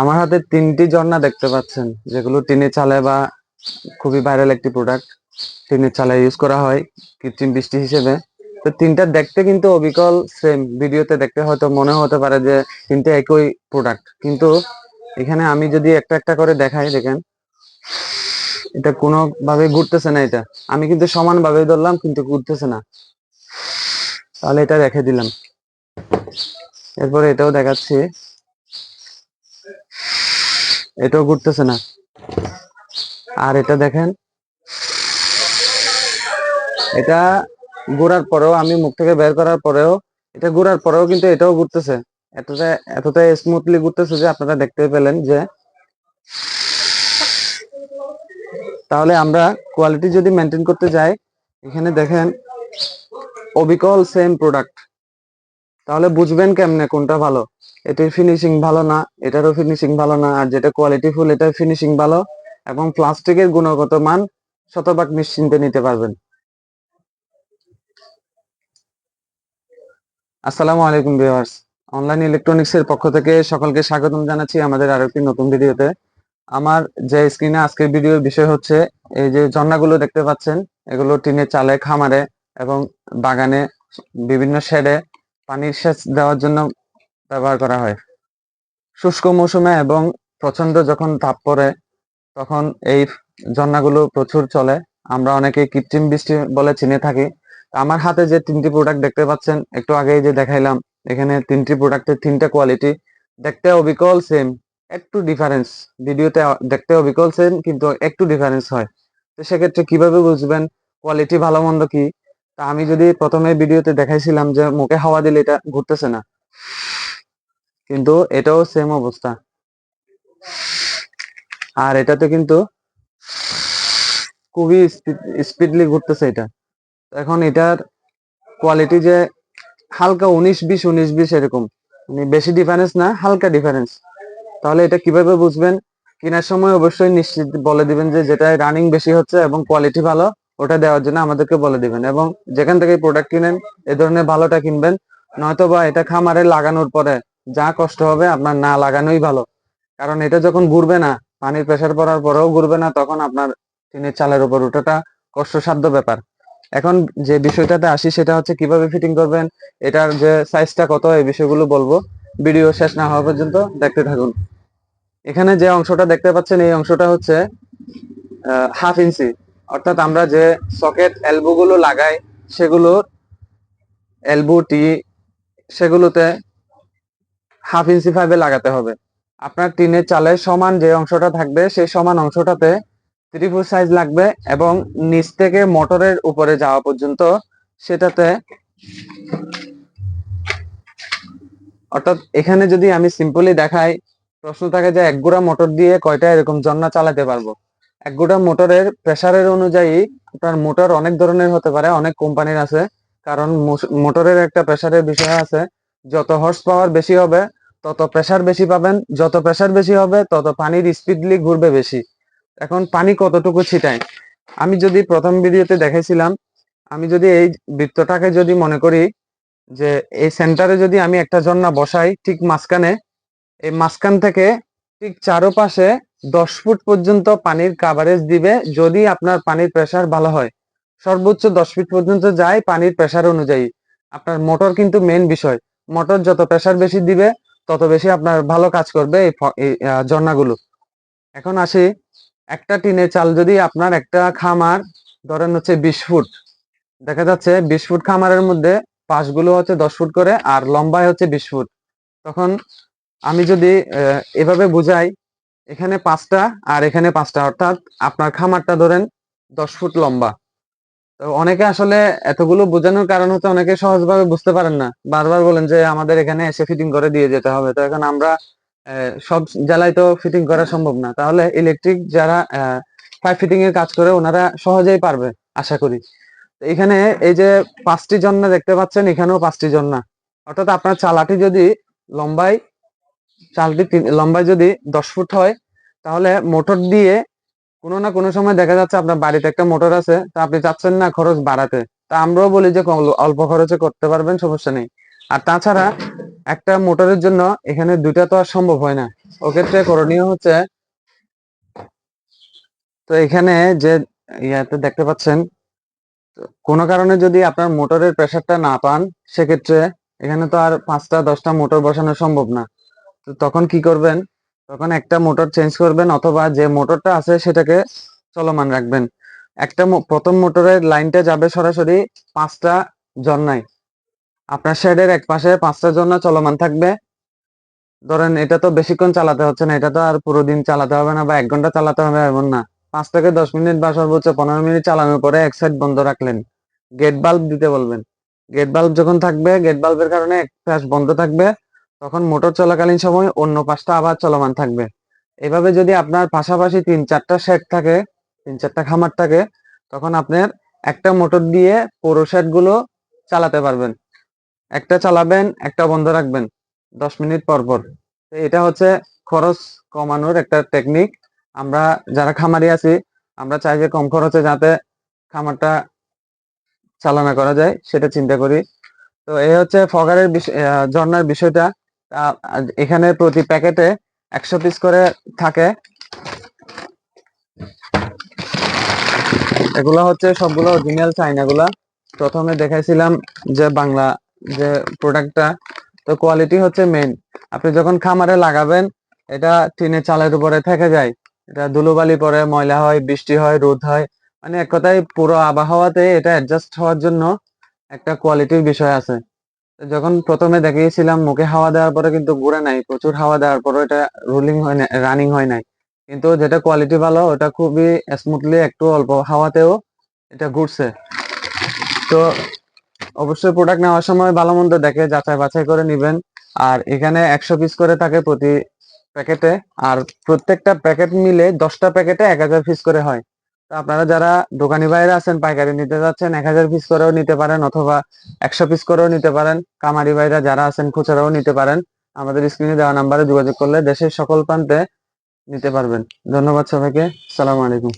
আমার হাতে তিনটি ঝর্ণা দেখতে পাচ্ছেন, যেগুলো টিনের চালে বা খুবই ভাইরাল একটি প্রোডাক্ট টিনের চালে ইউজ করা হয় কৃত্রিম বৃষ্টি হিসেবে। তো তিনটা দেখতে কিন্তু অবিকল সেম ভিডিওতে দেখতে হয়তো মনে হতে পারে যে তিনটে একই প্রোডাক্ট কিন্তু এখানে আমি যদি একটা একটা করে দেখাই, দেখেন। এটা কোনো ভাবে ঘুরতেছে না এটা। আমি কিন্তু সমান ভাবে ধরলাম, কিন্তু ঘুরতেছে না। তাহলে এটা রেখে দিলাম। এরপরে এটাও দেখাচ্ছি। এটাও ঘুরতেছে না। আর এটা দেখেন। এটা ঘোরার পরেও আমি মুখ থেকে বের করার পরেও, এটা ঘোরার পরেও কিন্তু এটাও ঘুরতেছে। এতটা এতটা স্মুথলি ঘুরতেছে যে আপনারা দেখতে পেলেন যে, তাহলে আমরা কোয়ালিটি যদি মেনটেন করতে যাই, এখানে দেখেন অবিকল সেম প্রোডাক্ট তাহলে বুঝবেন কেমনে কোনটা ভালো। এটির ফিনিশিং ভালো না, এটারও ফিনিশিং ভালো না, আর যেটা কোয়ালিটি ফুল এটার ফিনিশিং ভালো এবং প্লাস্টিকের গুণগত মান শতভাগ নিশ্চিন্তে নিতে পারবেন। আসসালামু আলাইকুম ভিউয়ার্স অনলাইন ইলেকট্রনিক্স এর পক্ষ থেকে সকলকে স্বাগতম জানাচ্ছি আমাদের আরও একটি নতুন ভিডিওতে। আমার যে স্ক্রিনে আজকের ভিডিওর বিষয় হচ্ছে, এই যে ঝর্ণাগুলো দেখতে পাচ্ছেন, এগুলো টিনের চালে খামারে এবং বাগানে বিভিন্ন শেডে পানির সেচ দেওয়ার জন্য ব্যবহার করা হয়। শুষ্ক মৌসুমে এবং প্রচণ্ড যখন তাপ পড়ে, তখন এই ঝর্ণাগুলো প্রচুর চলে। আমরা অনেকে কৃত্রিম বৃষ্টি বলে চিনে থাকি। আমার হাতে যে তিনটি প্রোডাক্ট দেখতে পাচ্ছেন, একটু আগেই যে দেখাইলাম, এখানে তিনটি প্রোডাক্টের তিনটা কোয়ালিটি দেখতে অবিকল সেম একটু ডিফারেন্স ভিডিওতে দেখতে অবিকল সেম কিন্তু একটু ডিফারেন্স হয়। তো সেক্ষেত্রে কীভাবে বুঝবেন কোয়ালিটি ভালো মন্দ কি? তা আমি যদি প্রথমে ভিডিওতে দেখাইছিলাম যে মুখে হাওয়া দিলে এটা ঘুরতেছে না। কিন্তু এটাও সেম অবস্থা। আর এটাতে কিন্তু খুবই স্পিডলি ঘুরতেছে এটা। এখন এটার কোয়ালিটি যে হালকা উনিশ বিশ উনিশ বিশ এরকম। মানে বেশি ডিফারেন্স না, হালকা ডিফারেন্স তাহলে এটা কীভাবে বুঝবেন? কেনার সময় অবশ্যই নিশ্চিত বলে দিবেন যে যেটা রানিং বেশি হচ্ছে এবং কোয়ালিটি ভালো, ওটা দেওয়ার জন্য আমাদেরকে বলে দিবেন। এবং যেখান থেকে প্রোডাক্ট কিনেন, এ ধরনের ভালোটা কিনবেন। নয়তো বা এটা খামারে লাগানোর পরে যা কষ্ট হবে আপনার না লাগানোই ভালো। কারণ এটা যখন ঘুরবে না, পানির প্রেসার পড়ার পরেও ঘুরবে না, তখন আপনার টিনের চালের উপর ওঠাটা কষ্টসাধ্য ব্যাপার। এখন যে বিষয়টাতে আসি সেটা হচ্ছে কীভাবে ফিটিং করবেন, এটার যে সাইজটা কত, এই বিষয়গুলো বলব। ভিডিও শেষ না হওয়া পর্যন্ত দেখতে থাকুন। এখানে যে অংশটা দেখতে পাচ্ছেন, এই অংশটা হচ্ছে হাফ ইঞ্চি অর্থাৎ আমরা যে সকেট এলবো গুলো লাগাই সেগুলো এলবো টি, সেগুলোতে হাফ ইঞ্চি ফাইভে লাগাতে হবে। আপনার টিনের চালের সমান যে অংশটা থাকবে, সেই সমান অংশটাতে থ্রি ফোর সাইজ লাগবে এবং নিচ থেকে মোটরের উপরে যাওয়া পর্যন্ত সেটাতে অর্থাৎ এখানে যদি আমি সিম্পলি দেখাই, প্রশ্ন থাকে যে এক গোড়া মোটর দিয়ে কয়টা এরকম জন্না চালাতে পারব? এক গোড়া মোটরের প্রেসারের অনুযায়ী আপনার মোটর অনেক ধরনের হতে পারে, অনেক কোম্পানির আছে। কারণ মোটরের একটা প্রেসারের বিষয় আছে যত হর্স পাওয়ার বেশি হবে, তত প্রেসার বেশি পাবেন। যত প্রেসার বেশি হবে, তত পানির স্পিডলি ঘুরবে বেশি। এখন পানি কতটুকু ছিটায়? আমি যদি প্রথম ভিডিওতে দেখাইছিলাম আমি যদি এই বৃত্তটাকে যদি মনে করি যে এই সেন্টারে যদি আমি একটা ঝর্ণা বসাই ঠিক মাঝখানে, এই মাঝখান থেকে ঠিক চারোপাশে দশ ফুট পর্যন্ত পানির কাভারেজ দিবে যদি আপনার পানির প্রেসার ভালো হয়। সর্বোচ্চ দশ ফিট পর্যন্ত যায় পানির প্রেসার অনুযায়ী। আপনার মোটর কিন্তু মেন বিষয়। মোটর যত প্রেসার বেশি দিবে, তত বেশি আপনার ভালো কাজ করবে এই ঝর্ণাগুলো। এখন আসি, একটা টিনের চাল যদি আপনার একটা খামার, ধরেন হচ্ছে বিশ ফুট, দেখা যাচ্ছে বিশ ফুট খামারের মধ্যে পাশগুলো হচ্ছে দশ ফুট করে আর লম্বায় হচ্ছে বিশ ফুট। তখন আমি যদি এভাবে বুঝাই, এখানে পাঁচটা আর এখানে পাঁচটা, অর্থাৎ আপনার খামারটা ধরেন দশ ফুট লম্বা। তো অনেকে আসলে এতগুলো বোঝানোর কারণ হচ্ছে অনেকে সহজভাবে বুঝতে পারেন না। বারবার বলেন যে আমাদের এখানে এসে ফিটিং করে দিয়ে যেতে হবে। তো এখন আমরা সব জেলায় তো ফিটিং করা সম্ভব না। তাহলে ইলেকট্রিক যারা পাইপ ফিটিং এর কাজ করে ওনারা সহজেই পারবে, আশা করি। এখানে এই যে পাঁচটি জন্না দেখতে পাচ্ছেন, এখানেও পাঁচটি জন্না অর্থাৎ আপনার চালাটি যদি লম্বায়, চালটি লম্বায় যদি দশ ফুট হয়, তাহলে মোটর দিয়ে কোনো না কোনো সময় দেখা যাচ্ছে আপনার বাড়িতে একটা মোটর আছে, তা আপনি চাচ্ছেন না খরচ বাড়াতে। তা আমরাও বলি যে অল্প খরচে করতে পারবেন, সমস্যা নেই। আর তাছাড়া একটা মোটরের জন্য এখানে দুইটা তো আর সম্ভব হয় না। ওক্ষেত্রে করণীয় হচ্ছে, তো এখানে যে ইয়াতে দেখতে পাচ্ছেন, কোনো কারণে যদি আপনার মোটরের প্রেসারটা না পান, সেক্ষেত্রে এখানে তো আর পাঁচটা দশটা মোটর বসানো সম্ভব না। তো তখন কি করবেন তখন একটা মোটর চেঞ্জ করবেন অথবা যে মোটরটা আছে সেটাকে চলমান রাখবেন। একটা প্রথম মোটরের লাইনটা যাবে সরাসরি পাঁচটা ঝর্ণায়। আপনার শেডের এক পাশে পাঁচটা ঝর্ণা চলমান থাকবে। ধরেন এটা তো বেশিক্ষণ চালাতে হচ্ছে না, এটা তো আর পুরো দিন চালাতে হবে না বা এক ঘণ্টা চালাতে হবে এমন না। পাঁচ থেকে দশ মিনিট বা সর্বোচ্চ পনেরো মিনিট চালানোর পরে এক সাইড বন্ধ রাখলেন। গেট বাল্ব দিতে বলবেন। গেট বাল্ব যখন থাকবে গেট বাল্বের কারণে এক পাশ বন্ধ থাকবে। তখন মোটর চলাকালীন সময় অন্য পাশটা আবার চলমান থাকবে। এভাবে যদি আপনার পাশাপাশি তিন চারটা শেড থাকে তিন চারটা খামার থাকে তখন আপনার একটা মোটর দিয়ে পুরো শেডগুলো চালাতে পারবেন। একটা চালাবেন একটা বন্ধ রাখবেন দশ মিনিট পর পর। এটা হচ্ছে খরচ কমানোর একটা টেকনিক আমরা যারা খামারি আছি আমরা চাই যে কম খরচে যাতে খামারটা চালনা করা যায় সেটা চিন্তা করি। তো এই হচ্ছে ফগারের বিষ- আহ, ঝর্ণার বিষয়টা। এখানে প্রতি প্যাকেটে একশো পিস করে থাকে। এগুলো হচ্ছে সবগুলো অরিজিনাল চাইনাগুলা প্রথমে দেখাইছিলাম যে বাংলা যে প্রোডাক্টটা তো কোয়ালিটি হচ্ছে মেইন আপনি যখন খামারে লাগাবেন, এটা টিনের চালের উপরে থেকে যায়। এটা ধুলোবালি পরে, ময়লা হয়, বৃষ্টি হয়, রোদ হয়। মানে এক কথায় পুরো আবহাওয়াতে এটা অ্যাডজাস্ট হওয়ার জন্য একটা কোয়ালিটির বিষয় আছে। যখন প্রথমে দেখিয়েছিলাম মুখে হাওয়া দেওয়ার পরে কিন্তু ঘুরে নাই, প্রচুর হাওয়া দেওয়ার পরে এটা রুলিং হয় না রানিং হয় নাই। কিন্তু যেটা কোয়ালিটি ভালো, ওটা খুবই স্মুথলি একটু অল্প হাওয়াতেও এটা ঘুরছে। তো অবশ্যই প্রোডাক্ট নেওয়ার সময় ভালো মন্দ দেখে যাচাই বাছাই করে নিবেন। আর এখানে একশো পিস করে থাকে প্রতি প্যাকেটে আর প্রত্যেকটা প্যাকেট মিলে দশটা প্যাকেটে এক হাজার পিস করে হয়। আপনারা যারা দোকানি বাইরে আছেন, পাইকারি নিতে যাচ্ছেন, এক হাজার পিস করেও নিতে পারেন অথবা একশো পিস করেও নিতে পারেন। কামারি বাইরা যারা আছেন, খুচরাও নিতে পারেন। আমাদের স্ক্রিনে দেওয়া নাম্বারে যোগাযোগ করলে দেশের সকল প্রান্তে নিতে পারবেন। ধন্যবাদ সবাইকে। সালাম আলাইকুম।